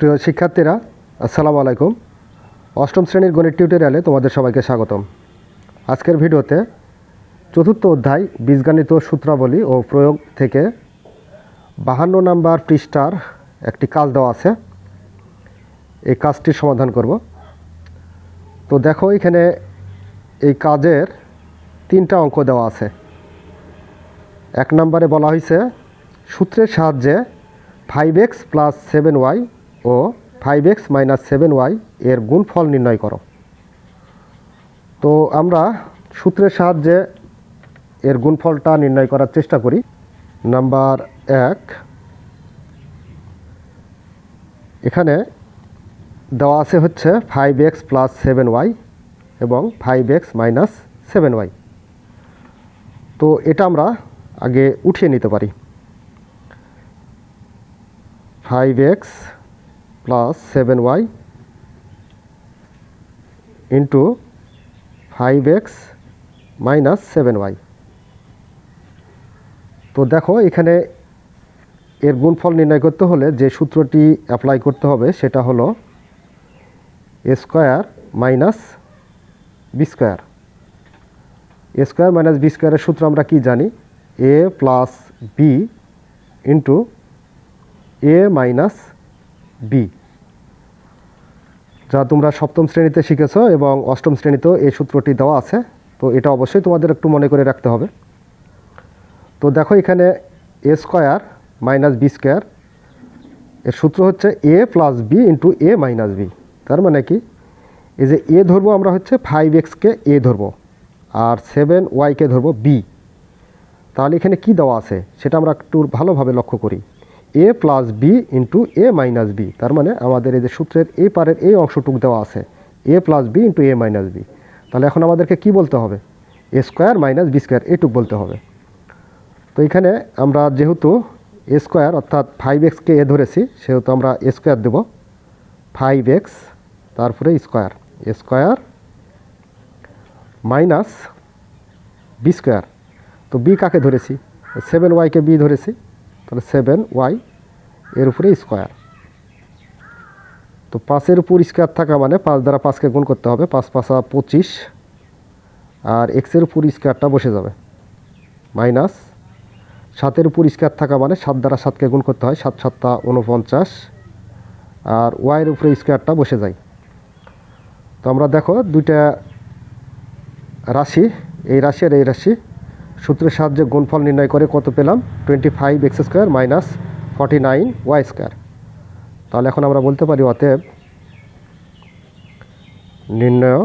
প্রিয় শিক্ষার্থীরা, আসসালামু আলাইকুম। অষ্টম শ্রেণির গণিত টিউটোরিয়ালে তোমাদের সবাইকে স্বাগতম। আজকের ভিডিওতে চতুর্থ অধ্যায় বীজগণিত সূত্রাবলী ও প্রয়োগ থেকে বাহান্ন নাম্বার পৃষ্ঠার একটি কাজ দেওয়া আছে। এই কাজটির সমাধান করব। তো দেখো, এখানে এই কাজের তিনটা অঙ্ক দেওয়া আছে। এক নম্বরে বলা হয়েছে সূত্রের সাহায্যে five x plus seven y ও five x minus seven y এর গুণফল নির্ণয় করো। তো আমরা সূত্রের সাহায্যে এর গুণফলটা নির্ণয় করার চেষ্টা করি। নাম্বার এক, এখানে দেওয়া আছে হচ্ছে five x plus seven y এবং five x minus seven y তো এটা আমরা আগে উঠিয়ে নিতে পারি। Five x plus seven y into five x minus seven y তো দেখো, এখানে এর গুণফল নির্ণয় করতে হলে যে সূত্রটি অ্যাপ্লাই করতে হবে সেটা হলো a square minus b square a square minus b স্কোয়ারের সূত্র আমরা কি জানি? A plus b into a minus b যা তোমরা সপ্তম শ্রেণীতে শিখেছো এবং অষ্টম শ্রেণীতেও এই সূত্রটি দেওয়া আছে। তো এটা অবশ্যই তোমাদের একটু মনে করে রাখতে হবে। তো দেখো এখানে a square minus b square এর সূত্র হচ্ছে a plus b into a minus b তার মানে কি? এই যে এ ধরবো আমরা হচ্ছে ফাইভ এক্সকে এ ধরবো আর সেভেন ওয়াইকে ধরবো বি তাহলে এখানে কি দেওয়া আছে? সেটা আমরা একটু ভালোভাবে লক্ষ্য করি। A plus b into a minus b তার মানে আমাদের এই যে সূত্রের এই পারের এই অংশটুক দেওয়া আছে। A plus b into a minus b তাহলে এখন আমাদেরকে কি বলতে হবে? A square minus b square এটুক বলতে হবে। তো এখানে আমরা যেহেতু এ স্কোয়ার অর্থাৎ ফাইভ এক্সকে এ ধরেছি, সেহেতু আমরা এ স্কোয়ার দেব। ফাইভ এক্স তারপরে square a square minus b square তো বি কাকে ধরেছি? সেভেন ওয়াইকে বি ধরেছি। তাহলে সেভেন ওয়াই এর উপরে স্কোয়ার তো পাঁচের উপর স্কোয়ার থাকা মানে পাঁচ দ্বারা পাঁচকে গুণ করতে হবে, পাঁচ পাঁচা পঁচিশ। আর এক্সের উপর স্কোয়ারটা বসে যাবে। মাইনাস সাতের উপর স্কোয়ার থাকা মানে সাত দ্বারা সাতকে গুণ করতে হয়, সাত সাতটা উনপঞ্চাশ আর ওয়াইয়ের উপরে স্কোয়ারটা বসে যায়। তো আমরা দেখো দুইটা রাশি, এই রাশি আর এই রাশি। সূত্রের সাহায্যে গুণফল নির্ণয় করে কত পেলাম? Twenty five x square minus forty nine y square তাহলে এখন আমরা বলতে পারি অতএব নির্ণয়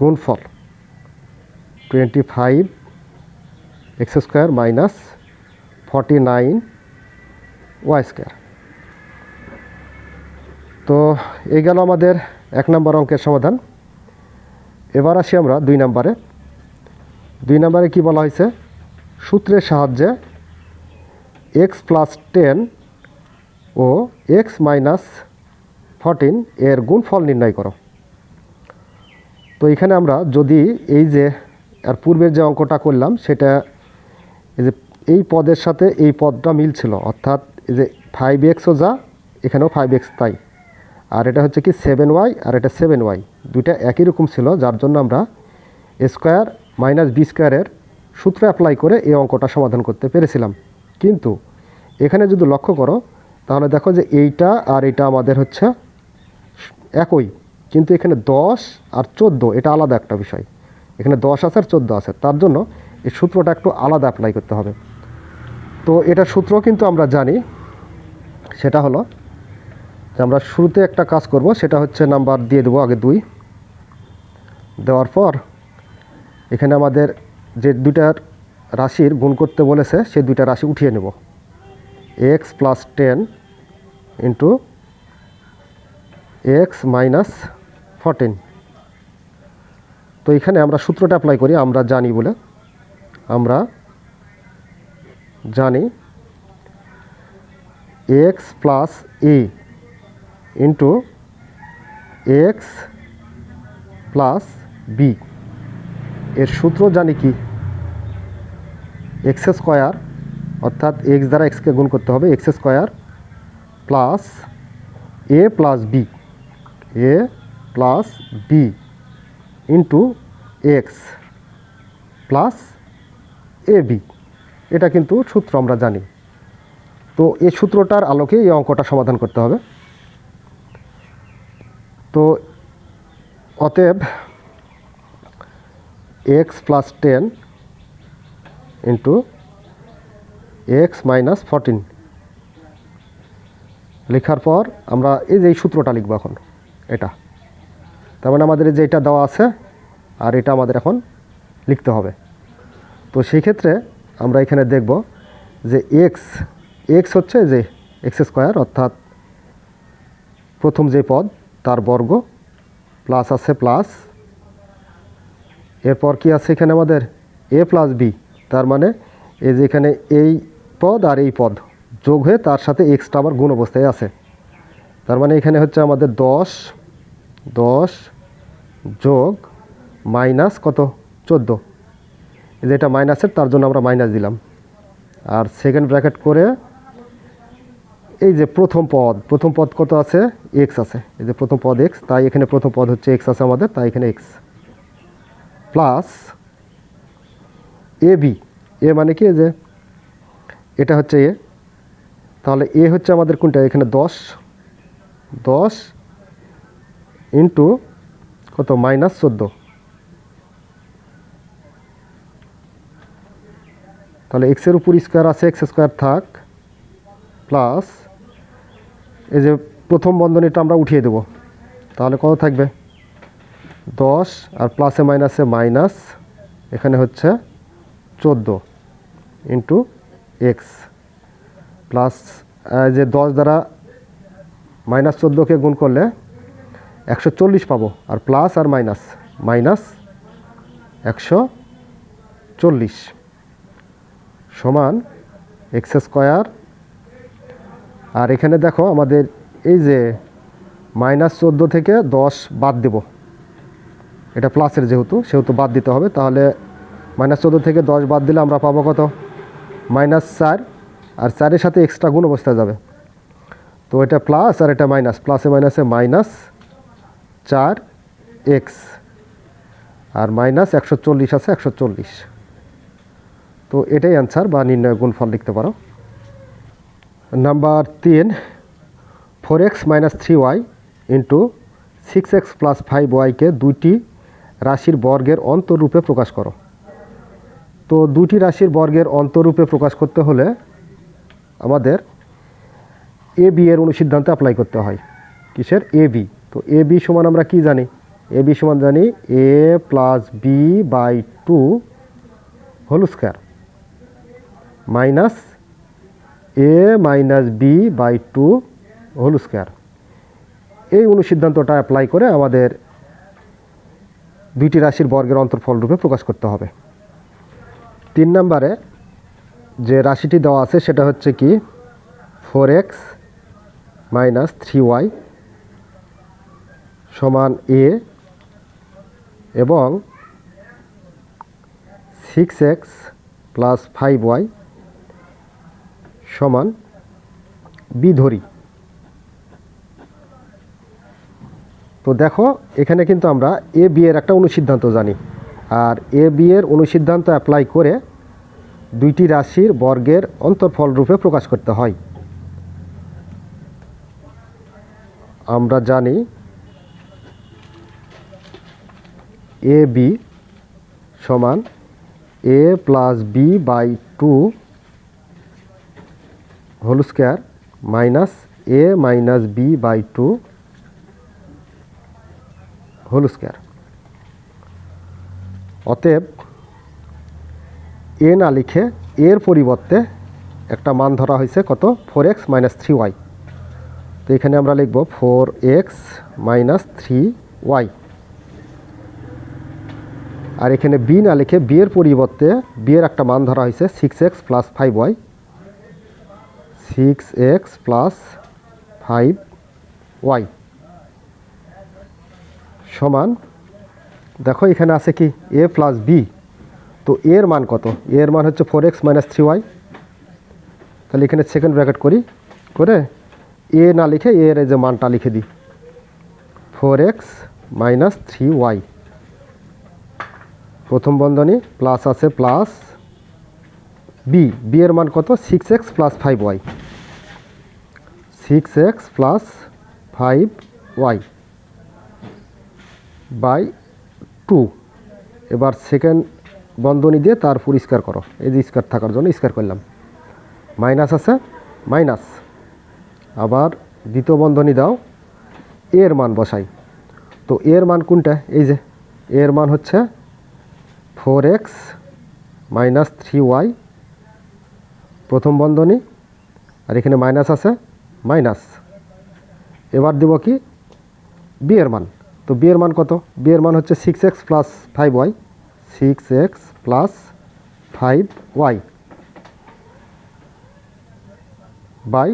গুণফল twenty five x square minus forty nine y square তো এই গেল আমাদের এক নম্বর অঙ্কের সমাধান। এবার আসি আমরা দুই নম্বরে। দুই নম্বরে কি বলা হয়েছে? সূত্রের সাহায্যে এক্স প্লাস টেন ও এক্স মাইনাস ফরটিন এর গুণফল নির্ণয় করো। তো এখানে আমরা যদি এই যে আর পূর্বের যে অঙ্কটা করলাম, সেটা এই যে এই পদের সাথে এই পদটা মিলছিল, অর্থাৎ এই যে ফাইভ এক্সও যা, এখানেও ফাইভ এক্স তাই। আর এটা হচ্ছে কি সেভেন ওয়াই আর এটা সেভেন ওয়াই দুইটা একই রকম ছিল, যার জন্য আমরা স্কোয়ার মাইনাস বি স্কোয়ারের সূত্র অ্যাপ্লাই করে এই অঙ্কটা সমাধান করতে পেরেছিলাম। কিন্তু এখানে যদি লক্ষ্য করো, তাহলে দেখো যে এইটা আর এটা আমাদের হচ্ছে একই। কিন্তু এখানে দশ আর চোদ্দ, এটা আলাদা একটা বিষয়। এখানে দশ আছে আর চোদ্দ আছে। তার জন্য এই সূত্রটা একটু আলাদা অ্যাপ্লাই করতে হবে। তো এটার সূত্র কিন্তু আমরা জানি, সেটা হলো আমরা শুরুতে একটা কাজ করব, সেটা হচ্ছে নাম্বার দিয়ে দেবো আগে দুই। দেওয়ার পর এখানে আমাদের যে দুইটার রাশির গুণ করতে বলেছে সে দুইটা রাশি উঠিয়ে নেব। X plus ten into x minus fourteen. তো এখানে আমরা সূত্রটা অ্যাপ্লাই করি, আমরা জানি বলে। আমরা জানি x plus a into x plus b এর সূত্র জানি কি? এক্স স্কোয়ার, অর্থাৎ এক্স দ্বারা এক্সকে গুণ করতে হবে x square plus a plus b a plus b into x plus a b এটা কিন্তু সূত্র আমরা জানি। তো এই সূত্রটার আলোকে এই অঙ্কটা সমাধান করতে হবে। তো অতএব x plus ten into x minus fourteen লেখার পর আমরা এই যে এই সূত্রটা লিখব এখন, এটা। তার মানে আমাদের যে এটা দেওয়া আছে, আর এটা আমাদের এখন লিখতে হবে। তো সেই ক্ষেত্রে আমরা এখানে দেখব যে এক্স এক্স হচ্ছে যে এক্স স্কোয়ার অর্থাৎ প্রথম যে পদ তার বর্গ প্লাস আছে প্লাস এরপর কি আছে এখানে আমাদের? এ প্লাস বি তার মানে এই যে এখানে এই পদ আর এই পদ যোগ হয়ে তার সাথে এক্সট্রা আবার গুণ অবস্থায় আছে। তার মানে এখানে হচ্ছে আমাদের দশ দশ যোগ মাইনাস কত? চোদ্দ। যেটা মাইনাসের তার জন্য আমরা মাইনাস দিলাম। আর সেকেন্ড ব্র্যাকেট করে এই যে প্রথম পদ প্রথম পদ কত আছে? এক্স আছে। এই যে প্রথম পদ এক্স তাই এখানে প্রথম পদ হচ্ছে এক্স আছে আমাদের, তাই এখানে x plus a b a মানে কি যে? এটা হচ্ছে এ তাহলে এ হচ্ছে আমাদের কোনটা? এখানে দশ। দশ ইন্টু কত? মাইনাস চোদ্দ। তাহলে এক্সের উপর স্কোয়ার আছে এক্স স্কোয়ার থাক। প্লাস এই যে প্রথম বন্ধনীটা আমরা উঠিয়ে দেব। তাহলে কত থাকবে? দশ আর প্লাসে মাইনাসে মাইনাস এখানে হচ্ছে চোদ্দ ইন্টু এক্স প্লাস যে দশ দ্বারা মাইনাস চোদ্দোকে গুণ করলে একশো চল্লিশ পাবো। আর প্লাস আর মাইনাস মাইনাস একশো চল্লিশ। সমান এক্স স্কোয়ার আর এখানে দেখো আমাদের এই যে মাইনাস চোদ্দ থেকে দশ বাদ দেব। এটা প্লাসের যেহেতু, সেহেতু বাদ দিতে হবে। তাহলে মাইনাস চোদ্দ থেকে দশ বাদ দিলে আমরা পাবো কত? মাইনাস চার। আর চারের সাথে এক্সট্রা গুণ অবস্থায় যাবে। তো এটা প্লাস আর এটা মাইনাস। প্লাসে মাইনাসে মাইনাস চার এক্স আর মাইনাস একশো চল্লিশ আছে একশো চল্লিশ। তো এটাই অ্যান্সার বা নির্ণয় গুণফল লিখতে পারো। নাম্বার তিন four x minus three y into six x plus five ওয়াইকে দুইটি রাশির বর্গের অন্তরূপে প্রকাশ করো। তো দুটি রাশির বর্গের অন্তরূপে প্রকাশ করতে হলে আমাদের এ বি এর অনুসিদ্ধান্তে অ্যাপ্লাই করতে হয়। কিসের? A b. তো এ বি সমান আমরা কি জানি? এ বি সমান জানি a plus b by two whole square minus a minus b by two whole square এই অনুসিদ্ধান্তটা অ্যাপ্লাই করে আমাদের দুইটি রাশির বর্গের অন্তর্ফল রূপে প্রকাশ করতে হবে। তিন নম্বরে যে রাশিটি দেওয়া আছে সেটা হচ্ছে কি? Four x minus three y সমান এ এবং six x plus five y সমান বি ধরি তো দেখো, এখানে কিন্তু আমরা এ বি এর একটা অনুসিদ্ধান্ত জানি। আর এ বি এর অনুসিদ্ধান্ত অ্যাপ্লাই করে দুইটি রাশির বর্গের অন্তর্ফল রূপে প্রকাশ করতে হয়। আমরা জানি এ বি সমান a plus b by two whole square minus a minus b by two whole square. অতএব এ না লিখে এর পরিবর্তে একটা মান ধরা হয়েছে কত? Four x minus three y তো এখানে আমরা লিখব four x minus three y আর এখানে বি না লিখে বি এর পরিবর্তে বি একটা মান ধরা হয়েছে six x plus five y six x plus five y সমান, দেখো এখানে আছে কি? এ প্লাস বি তো এর মান কত? এর মান হচ্ছে four x minus three y তাহলে এখানে সেকেন্ড ব্র্যাকেট করি, করে এ না লিখে এর যে মানটা লিখে দিই। Four x minus three y প্রথম বন্ধনী প্লাস আছে প্লাস বি বি এর মান কত? Six x plus five y six x plus five y by two এবার সেকেন্ড বন্ধনী দিয়ে তার পরিষ্কার করো। এই যে স্কার থাকার জন্য স্কার করলাম। মাইনাস আছে মাইনাস আবার দ্বিতীয় বন্ধনী দাও, এর মান বসাই। তো এর মান কোনটা? এই যে, এর মান হচ্ছে four x minus three y প্রথম বন্ধনী, আর এখানে মাইনাস আছে মাইনাস। এবার দেব কি? বি এর মান। তো বি এর মান কত? বি এর মান হচ্ছে six x plus five y six x plus five y by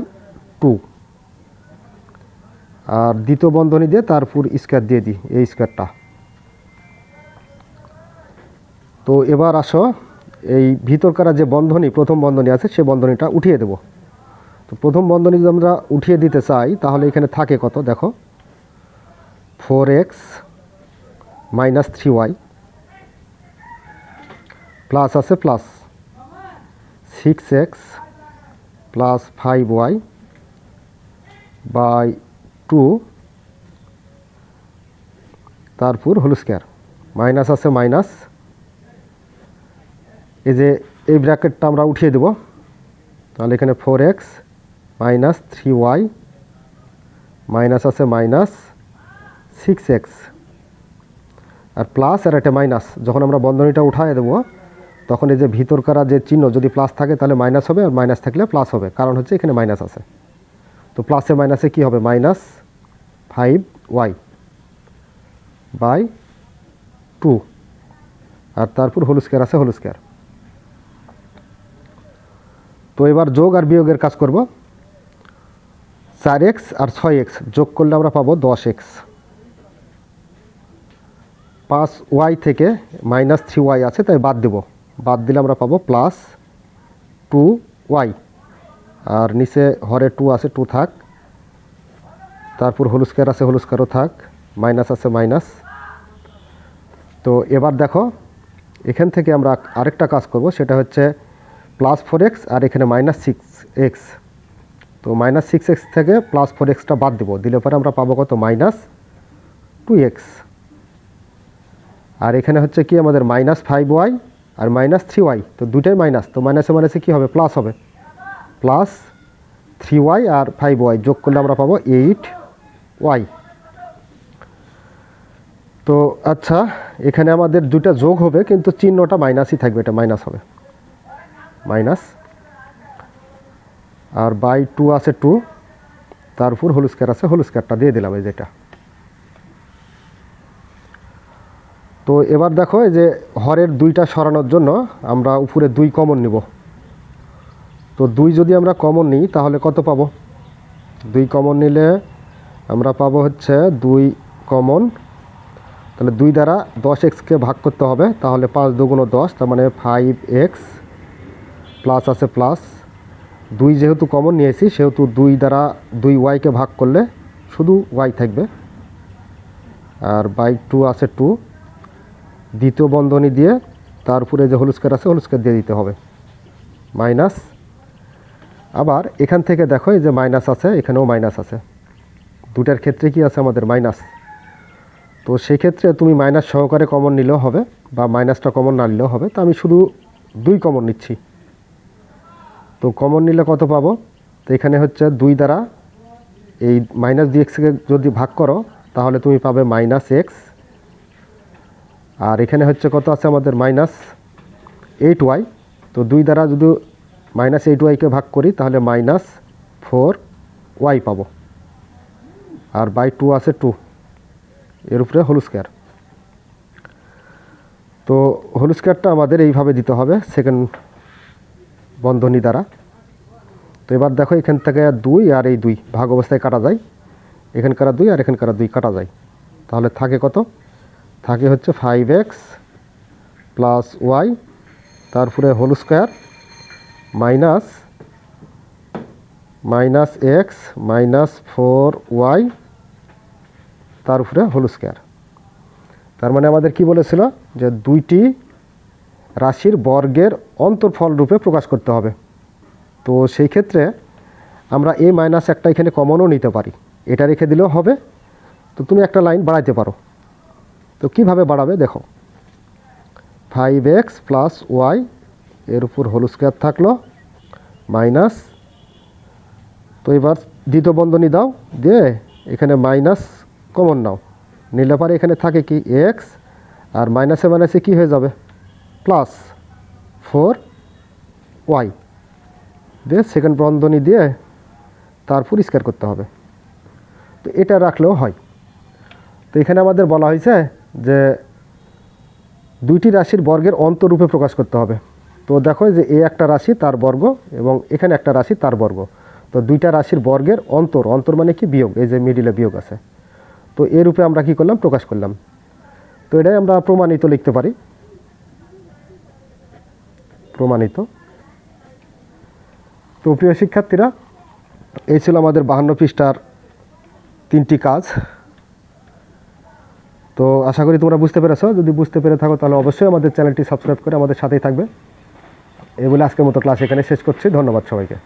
two আর দ্বিতীয় বন্ধনী দিয়ে তারপর স্কোয়ার দিয়ে দিই, এই স্কোয়ারটা তো এবার আসো, এই ভিতরকার যে বন্ধনী, প্রথম বন্ধনী আছে সেই বন্ধনীটা উঠিয়ে দেব। তো প্রথম বন্ধনী যদি আমরা উঠিয়ে দিতে চাই, তাহলে এখানে থাকে কত? দেখো। Four x minus three y plus আছে plus. Six x plus five y by two তারপর হোল স্কোয়ার। মাইনাস আছে মাইনাস। এই যে এই ব্র্যাকেটটা আমরা উঠিয়ে দেব। তাহলে এখানে four x minus three y, minus আছে মাইনাস সিক্স এক্স। আর প্লাস আর একটা মাইনাস, যখন আমরা বন্ধনীটা উঠায় দেবো, তখন এই যে ভিতরকার যে চিহ্ন, যদি প্লাস থাকে তাহলে মাইনাস হবে আর মাইনাস থাকলে প্লাস হবে, কারণ হচ্ছে এখানে মাইনাস আছে। তো প্লাসে মাইনাসে কি হবে? Minus five y by two. আর তারপর হোল স্কোয়ার আছে হোল স্কোয়ার। তো এবার যোগ আর বিয়োগের কাজ করব। চার এক্স আর ছয় এক্স যোগ করলে আমরা পাবো দশ এক্স। পাঁচ ওয়াই থেকে মাইনাস থ্রি ওয়াই আছে, তাই বাদ দেব। বাদ দিলে আমরা পাবো প্লাস টু ওয়াই। আর নিচে হরে টু আছে, টু থাক। তারপর হোল স্কোয়ার আছে, হোল স্কোয়ারও থাক। মাইনাস আছে, মাইনাস। তো এবার দেখো, এখান থেকে আমরা আরেকটা কাজ করব, সেটা হচ্ছে প্লাস ফোর এক্স আর এখানে মাইনাস সিক্স এক্স। তো মাইনাস সিক্স এক্স থেকে প্লাস ফোর এক্সটা বাদ দেবো। দিলে পরে আমরা পাবো কত? মাইনাস টু এক্স আর এখানে হচ্ছে কি আমাদের মাইনাস ফাইভ ওয়াই আর মাইনাস থ্রি ওয়াই তো দুটাই মাইনাস তো মাইনাসে মাইনাসে কী হবে? প্লাস হবে। প্লাস থ্রি ওয়াই আর ফাইভ ওয়াই যোগ করলে আমরা পাবো এইট ওয়াই তো আচ্ছা এখানে আমাদের দুটা যোগ হবে, কিন্তু চিহ্নটা মাইনাসই থাকবে। এটা মাইনাস হবে। মাইনাস আর বাই টু আছে টু, তার উপর হোল স্কোয়ার আছে, হোল স্কোয়ারটা দিয়ে দিলাম এই যেটা তো এবার দেখো যে হরের দুইটা সরানোর জন্য আমরা উপরে দুই কমন নিব। তো দুই যদি আমরা কমন নিই, তাহলে কত পাবো? দুই কমন নিলে আমরা পাবো হচ্ছে দুই কমন তাহলে দুই দ্বারা দশ এক্সকে ভাগ করতে হবে, তাহলে পাঁচ দুগুণ দশ, তার মানে ফাইভ এক্স প্লাস আছে প্লাস দুই যেহেতু কমন নিয়েছি, সেহেতু দুই দ্বারা দুই ওয়াইকে ভাগ করলে শুধু ওয়াই থাকবে। আর বাই টু আছে টু দ্বিতীয় বন্ধনী দিয়ে তার উপরে যে হলুস্কার আছে হলুস্কার দিয়ে দিতে হবে। মাইনাস আবার এখান থেকে দেখো, এই যে মাইনাস আছে, এখানেও মাইনাস আছে। দুটার ক্ষেত্রে কি আছে আমাদের মাইনাস তো সেক্ষেত্রে তুমি মাইনাস সহকারে কমন নিলেও হবে, বা মাইনাসটা কমন না নিলেও হবে। তো আমি শুধু দুই কমন নিচ্ছি। তো কমন নিলে কত পাবো? তো এখানে হচ্ছে দুই দ্বারা এই মাইনাস ডি এক্সকে যদি ভাগ করো, তাহলে তুমি পাবে মাইনাস এক্স আর এখানে হচ্ছে কত আছে আমাদের? মাইনাস এইট ওয়াই তো দুই দ্বারা যদি মাইনাস এইট ওয়াইকে ভাগ করি, তাহলে মাইনাস ফোর ওয়াই পাবো। আর বাই টু আছে টু এর উপরে হোল স্কোয়ার তো হোল স্কোয়ারটা আমাদের এইভাবে দিতে হবে। সেকেন্ড বন্ধনী দ্বারা। তো এবার দেখো এখান থেকে দুই আর এই দুই ভাগ অবস্থায় কাটা যায়। এখানকার দুই আর এখানকার দুই কাটা যায়। তাহলে থাকে কত? থাকে হচ্ছে ফাইভ এক্স প্লাস ওয়াই তারপরে whole square minus minus x minus four y তার উপরে হোল স্কোয়ার তার মানে আমাদের কি বলেছিল? যে দুইটি রাশির বর্গের অন্তর্ফল রূপে প্রকাশ করতে হবে। তো সেই ক্ষেত্রে আমরা এ মাইনাস একটা এখানে কমনও নিতে পারি। এটা রেখে দিলেও হবে। তো তুমি একটা লাইন বাড়াইতে পারো। তো কীভাবে বাড়াবে দেখো। ফাইভ এক্স প্লাস ওয়াই এর উপর হোল স্কোয়ার থাকল। মাইনাস তো এবার দ্বিতীয় বন্ধনী দাও। দিয়ে এখানে মাইনাস কমন নাও। নিলে পারে এখানে থাকে কি এক্স আর মাইনাসে মাইনাসে কী হয়ে যাবে? প্লাস ফোর ওয়াই দিয়ে সেকেন্ড বন্ধনী দিয়ে তারপর স্কোয়ার করতে হবে। তো এটা রাখলেও হয়। তো এখানে আমাদের বলা হয়েছে যে দুইটি রাশির বর্গের অন্তরূপে প্রকাশ করতে হবে। তো দেখো যে এ একটা রাশি, তার বর্গ, এবং এখানে একটা রাশি, তার বর্গ। তো দুইটা রাশির বর্গের অন্তর অন্তর মানে কি? বিয়োগ, এই যে মিডিলে বিয়োগ আছে। তো এর রূপে আমরা কি করলাম? প্রকাশ করলাম। তো এটাই আমরা প্রমাণিত লিখতে পারি। প্রমাণিত। তো প্রিয় শিক্ষার্থীরা, এই ছিল আমাদের বাহান্ন পৃষ্ঠার তিনটি কাজ। তো আশা করি তোমরা বুঝতে পেরেছ। যদি বুঝতে পেরে থাকো তাহলে অবশ্যই আমাদের চ্যানেলটি সাবস্ক্রাইব করে আমাদের সাথেই থাকবে। এগুলো আজকের মতো ক্লাস এখানে শেষ করছি। ধন্যবাদ সবাইকে।